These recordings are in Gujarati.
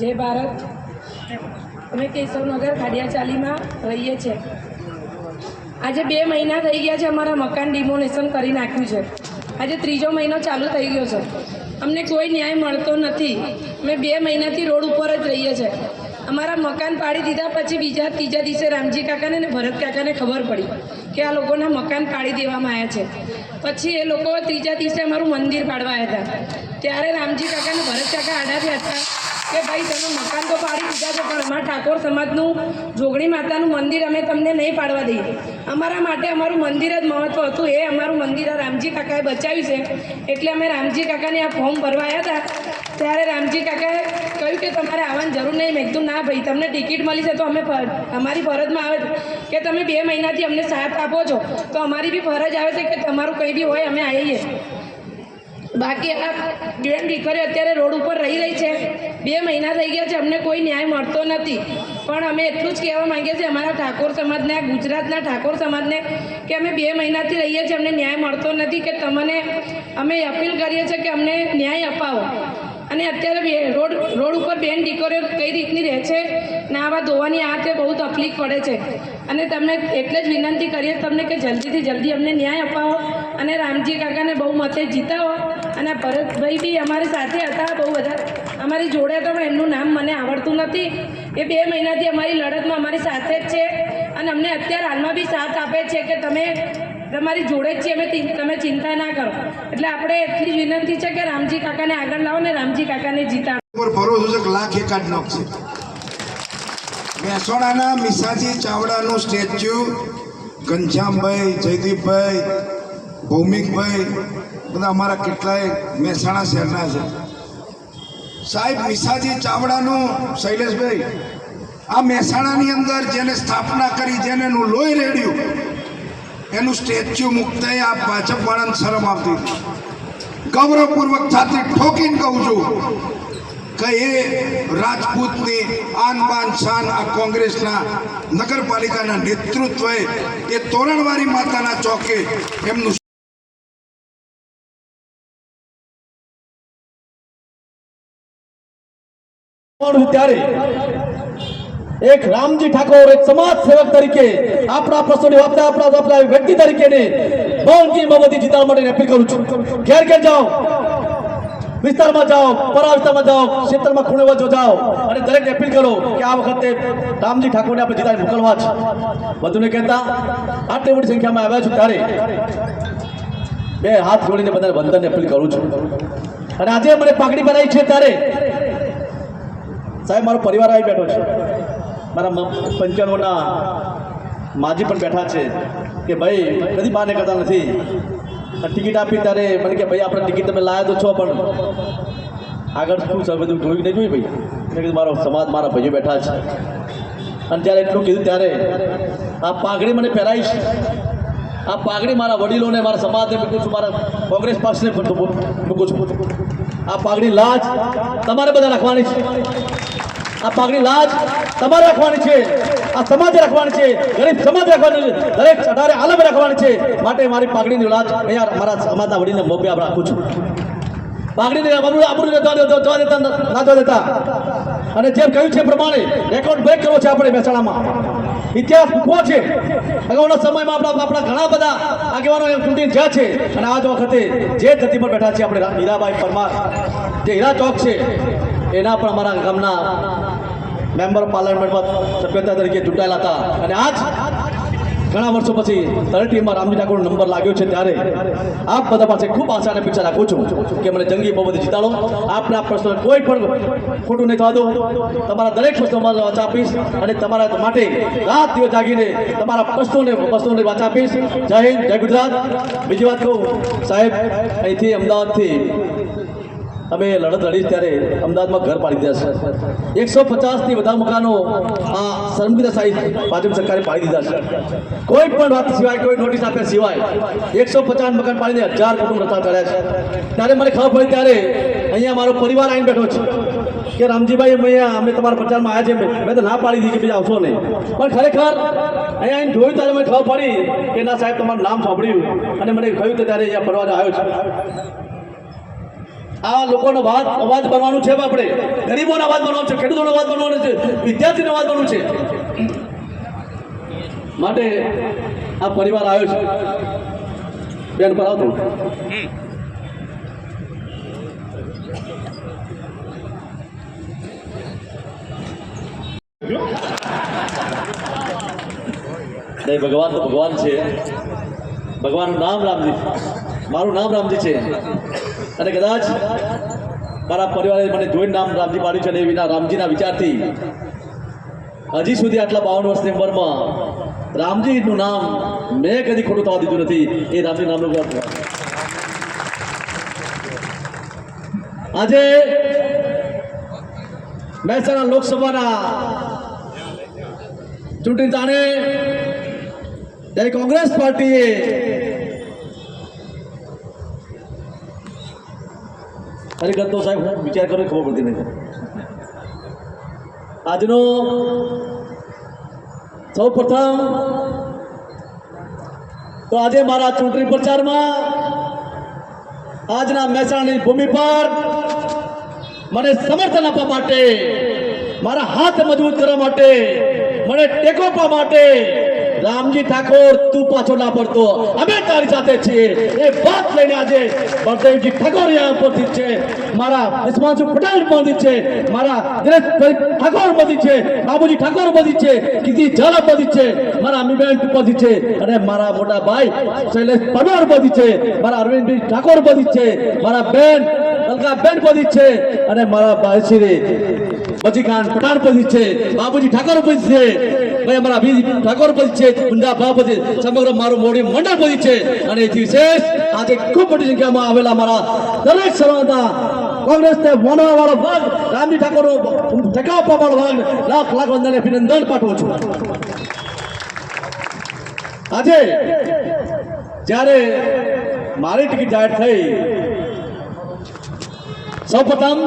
જય ભારત. અમે કેશવનગર ખાડિયાચાલીમાં રહીએ છીએ આજે બે મહિના થઈ ગયા છે અમારા મકાન ડિમોનેશન કરી નાખ્યું છે. આજે ત્રીજો મહિનો ચાલુ થઈ ગયો છે. અમને કોઈ ન્યાય મળતો નથી. અમે બે મહિનાથી રોડ ઉપર જ રહીએ છીએ અમારા મકાન પાડી દીધા પછી બીજા ત્રીજા દિવસે રામજી કાકાને ને ભરત કાકાને ખબર પડી કે આ લોકોના મકાન પાડી દેવામાં આવ્યા છે. પછી એ લોકો ત્રીજા દિવસે અમારું મંદિર પાડવા આવ્યા હતા. ત્યારે રામજી કાકા અને ભરત કાકા આડા થયા હતા કે ભાઈ, તમે મકાન તો પાડી દીધા છે, પણ અમારા ઠાકોર સમાજનું જોગણી માતાનું મંદિર અમે તમને નહીં પાડવા દઈએ. અમારા માટે અમારું મંદિર જ મહત્વ હતું, એ અમારું મંદિર આ રામજી કાકાએ બચાવ્યું છે. એટલે અમે રામજી કાકાને આ ફોર્મ ભરવા આવ્યા હતા. ત્યારે રામજી કાકાએ કહ્યું કે, તમારે આવવાની જરૂર નહીં. મેં કીધું, ના ભાઈ, તમને ટિકિટ મળી છે તો અમે અમારી ફરજમાં આવે કે તમે બે મહિનાથી અમને સાથ આપો છો, તો અમારી બી ફરજ આવે છે કે તમારું કંઈ બી હોય, અમે આવીએ. બાકી આ બેન દીકરીઓ અત્યારે રોડ ઉપર રહી રહી છે. બે મહિના થઈ ગયા છે, અમને કોઈ ન્યાય મળતો નથી. પણ અમે એટલું જ કહેવા માંગીએ છીએ, અમારા ઠાકોર સમાજને, આ ગુજરાતના ઠાકોર સમાજને, કે અમે બે મહિનાથી રહીએ છીએ, અમને ન્યાય મળતો નથી, કે તમને અમે અપીલ કરીએ છીએ કે અમને ન્યાય અપાવો. અને અત્યારે બે રોડ રોડ ઉપર બેન દીકરીઓ કઈ રીતની રહે છે? નાવા ધોવાની આ તે બહુ તકલીફ પડે છે. અને તમે એટલે જ વિનંતી કરીએ તમને કે જલ્દીથી જલ્દી અમને ન્યાય અપાવો. અને રામજી કાકાને બહુ મતે જીતાવો. અને ભરતભાઈ બી અમારી સાથે હતા બહુ બધા. અમારી જોડે હતા પણ એમનું નામ મને આવડતું નથી. એ બે મહિનાથી અમારી લડતમાં અમારી સાથે જ છે. અને અમને અત્યારે હાલમાં બી સાથ આપે છે કે તમે તમારી જોડે જ છીએ, અમે તમે ચિંતા ના કરો. એટલે આપણે એટલી વિનંતી છે કે રામજી કાકાને આગળ લાવો ને રામજી કાકાને જીતા. છે? લાખ એકાદ નોકશે મહેસાણાના મિસાજી ચાવડાનું સ્ટેચ્યુ, ઘનશ્યામભાઈ, જયદીપભાઈ, ભૌમિકભાઈ બધા અમારા કેટલાય મહેસાણા શહેરના છે. સાહેબ મિસાજી ચાવડાનું શૈલેષભાઈ, આ મહેસાણાની અંદર જેને સ્થાપના કરી, જેને એનું લોહી રેડ્યું, એનું સ્ટેચ્યુ મુકતા આ ભાજપ વાળાને શરમ આવતી ગૌરવપૂર્વક છાતી ઠોકીને કહું છું કે એ રાજપૂતની આન બાન શાન આ કોંગ્રેસના નગરપાલિકાના નેતૃત્વએ એ તોરણવારી માતાના ચોકે એમનું પણ ત્યારે એક રામજી ઠાકોર, એક સમાજ સેવક તરીકે, આપણા પ્રશ્નોની વાપતા આપણા આપણા વ્યક્તિ તરીકે ને બોલકી મોહમ્મદી જીતાડવા માટે અપીલ કરું છું. ઘેર ઘેર જાઓ, વિસ્તારમાં જાઓ, પરા વિસ્તારમાં જાઓ, ક્ષેત્રમાં ખૂણે વચ્ચે જાઓ અને દરેકને અપીલ કરો કે આ વખતે રામજી ઠાકોરને આપણે જીતાડી મોકલવા છે વધુને કહેતા, આટલી મોટી સંખ્યામાં આવ્યા છું ત્યારે બે હાથ જોડીને બધાને વંદનને અપીલ કરું છું. અને આજે મને પાઘડી બનાવી છે ત્યારે સાહેબ, મારો પરિવાર આવી બેઠો છે. મારા પંચાણુંના માજી પણ બેઠા છે કે ભાઈ, કદી બહાર નીકળતા નથી. ટિકિટ આપી ત્યારે મને કે ભાઈ, આપણે ટિકિટ તમે લાયા તો છો પણ. આગળ શું છે, બધું જોયું નહીં જોયું ભાઈ? મેં કીધું, મારો સમાજ, મારા ભાઈઓ બેઠા છે. અને ત્યારે એટલું કીધું ત્યારે, આ પાઘડી મને પહેરાવીશ આ પાઘડી મારા વડીલોને, મારા સમાજને મૂકું છું, મારા કોંગ્રેસ પક્ષને મૂકું છું. આ પાઘડી લાજ તમારે બધા રાખવાની છે. આ પાઘડી લાજ તમારે રાખવાની છે. આ સમાજ રાખવાની છે. ગરીબ સમાજ રાખવાની છે. દરેક અઢારે આલમ રાખવાની છે. માટે મારી પાઘડીની લાજ અહીંયા મારા સમાજના વડીને મોભે આપ રાખું છું. પાઘડીને આબરૂ આપણું જવા દેતા ના દેતા. અને જેમ કહ્યું છે પ્રમાણે રેકોર્ડ બ્રેક કરવો છે આપણે મહેસાણામાં. ઇતિહાસ મૂકવો છે. અગાઉના સમયમાં આપણા આપણા ઘણા બધા આગેવાનો એમ ચૂંટીને જ્યાં છે. અને આજ વખતે જે ધરતી પર બેઠા છે આપણે હીરાબાઈ પરમાર. જે હીરા ચોક છે, એના પણ અમારા ગામના મેમ્બર પાર્લામેન્ટમાં સભ્યતા તરીકે ચૂંટાયેલા હતા. અને આજ ઘણા વર્ષો પછી તળેટીમાં રામજી ઠાકોરનો નંબર લાગ્યો છે ત્યારે આપ બધા પાસે ખૂબ આશા અને અપેક્ષા રાખું છું કે મને જંગી બહુમતી જીતાડો. આપના પ્રશ્ન કોઈ પણ ખોટું નહીં થવા દો. તમારા દરેક પ્રશ્નોમાં વાંચા આપીશ અને તમારા માટે રાત દિવસ જાગીને તમારા પ્રશ્નોને પ્રશ્નોને વાંચા આપીશ. જય હિન્દ, જય ગુજરાત. બીજી વાત કહું, સાહેબ, અહીંથી અમદાવાદથી અમે લડત લડી ત્યારે અમદાવાદમાં ઘર પાડી દીધા છે. એકસો પચાસથી વધારે મકાનો આ શર્મિલા સાહિત ભાજપ સરકારે પાડી દીધા છે. કોઈ પણ વાત સિવાય, કોઈ નોટિસ આપ્યા સિવાય એકસો પચાસ મકાન પાડીને હજાર કુટુંબ રસ્તા ચડ્યા છે. ત્યારે મને ખબર પડી ત્યારે અહીંયા મારો પરિવાર આવીને બેઠો છે કે રામજીભાઈ અહીંયા, અમે તમારા પ્રચારમાં આવ્યા છે મેં તો ના પાડી દીધી કે બીજા આવશો નહીં. પણ ખરેખર અહીંયા આવીને જોયું ત્યારે મને ખબર પડી કે ના સાહેબ, તમારું નામ સાંભળ્યું અને મને કહ્યું ત્યારે અહીંયા ફરવા આવ્યો છે. આ લોકોનો વાત અવાજ બનવાનું છે આપણે ગરીબોનો અવાજ બનવાનો છે, ખેડૂતોનો અવાજ બનવાનો છે, વિદ્યાર્થીનો અવાજ બનવાનું છે. માટે આ પરિવાર આવ્યો છે. બેન, પર આવતો નહીં, ભગવાન તો ભગવાન છે. ભગવાનનું નામ રામજી મારું નામ રામજી છે. અને કદાચ મારા પરિવારે મને જોઈને નામ રામજી પાડ્યું છે અને એ વિના રામજીના વિચારથી હજી સુધી આટલા બાવન વર્ષની ઉંમરમાં રામજીનું નામ મેં કદી ખોટું થવા દીધું નથી. એ રામજી નામનું ગર્વ આજે મહેસાણા લોકસભાના ચૂંટણી તાણે ત્યારે કોંગ્રેસ પાર્ટીએ ખરેખર તો સાહેબ હું વિચાર કરો ખબર પડતી નથી આજનો સૌ પ્રથમ તો આજે મારા ચૂંટણી પ્રચારમાં આજના મહેસાણાની ભૂમિ પર મને સમર્થન આપવા માટે, મારા હાથ મજબૂત કરવા માટે, મને ટેકો આપવા માટે રામજી ઠાકોર તું પાછો ના પડતો અમે તારી સાથે છીએ એ વાત લઈને આજે બળદેવજી ઠાકોર અહીંયા ઉપસ્થિત છે મારા હિસ્માંશુ પટેલ ઉપસ્થિત છે મારા દિનેશભાઈ ઠાકોર ઉપસ્થિત છે બાબુજી ઠાકોર ઉપસ્થિત છે કીર્તિ ઝાલા ઉપસ્થિત છે મારા અમીબેન ઉપસ્થિત છે અને મારા મોટા ભાઈ શૈલેષ પરમાર ઉપસ્થિત છે મારા અરવિંદભાઈ ઠાકોર ઉપસ્થિત છે મારા બેન અલકા બેન ઉપસ્થિત છે અને મારા ભાઈ શ્રી બચીખાન પઠાણ ઉપસ્થિત છે બાબુજી ઠાકોર ઉપસ્થિત છે ભાઈ અમારા અભિ ઠાકોર ઉપસ્થિત છે, ગુંડા ભા સમગ્ર મારું મોડી મંડળ ઉપસ્થિત છે. અને એથી વિશેષ આજે ખૂબ મોટી સંખ્યામાં આવેલા મારા દરેક સમાજના કોંગ્રેસને વણવા વાળો ભાગ રામજી ઠાકોરનો ટેકાવ વાળો ભાગ આજે જ્યારે મારી ટિકિટ જાહેર થઈ, સૌપ્રથમ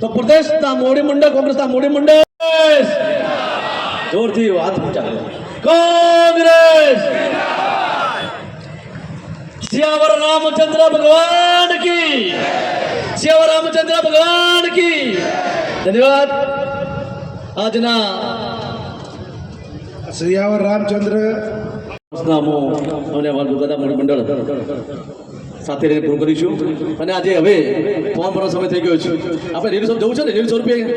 તો પ્રદેશના મોડી મંડળ, કોંગ્રેસના મોડી મંડળ જોરથી વાત ઊંચા કરો. કોંગ્રેસ! સિયાવર રામચંદ્ર ભગવાન કી! સિયાવર રામચંદ્ર ભગવાન કી! ધન્યવાદ. આજના સિયાવર રામચંદ્ર નામો અને અમારું મોડી મંડળ સાથે રહીને પૂરું કરીશું. અને આજે હવે ફોર્મ ભરવાનો સમય થઈ ગયો છે. આપણે રેલી જવું છે ને? રેલી રૂપિયા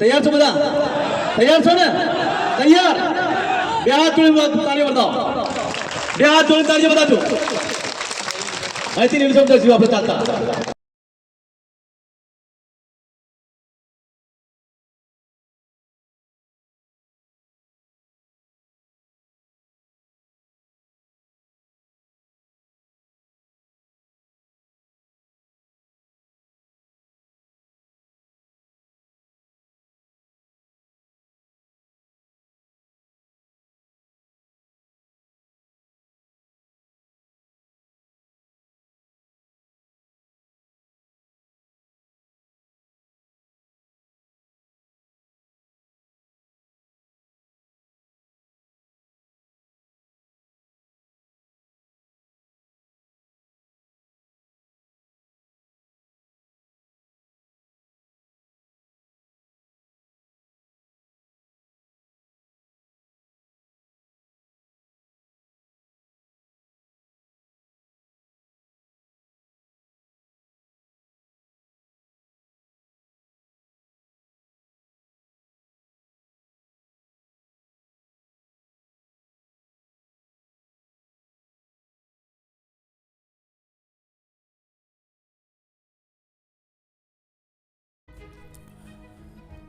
તૈયાર છો બધા? તૈયાર છો ને? તૈયાર? બે હાથ જોડી તાળી બતાવો. બે હાથ જોડી તાળી બતાવજો. અહીંથી સ્વરૂપ જઈશું આપણે ચાલતા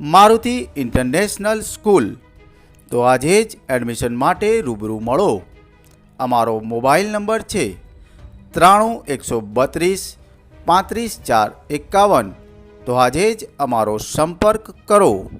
મારુતિ ઇન્ટરનેશનલ સ્કૂલ. તો આજે જ એડમિશન માટે રૂબરૂ મળો. અમારો મોબાઈલ નંબર છે ત્રાણું એકસો બત્રીસ પાંત્રીસ ચાર એકાવન. તો આજે જ અમારો સંપર્ક કરો.